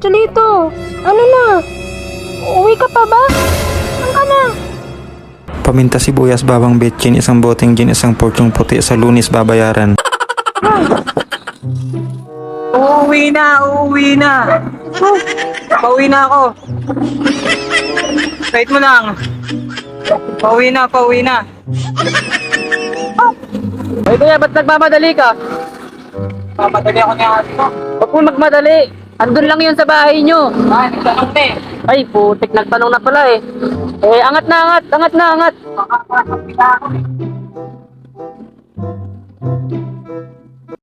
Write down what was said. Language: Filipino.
Cholito, ano na? Uwi ka pa ba? Saan ka na? Paminta sibuyas, bawang betchin, isang boteng gin, isang porsyong puti sa lunis babayaran. Uuwi na, uuwi na. Pauwi na ako. Wait mo lang. Pauwi na, pauwi na. Ay kuya, ba't nagmamadali ka? Mamadali ako niya. Huwag mo magmadali. Andun lang yun sa bahay nyo. Ay, nagtanong na eh. Ay, putik, nagtanong na pala eh. Eh, angat na angat, angat na angat.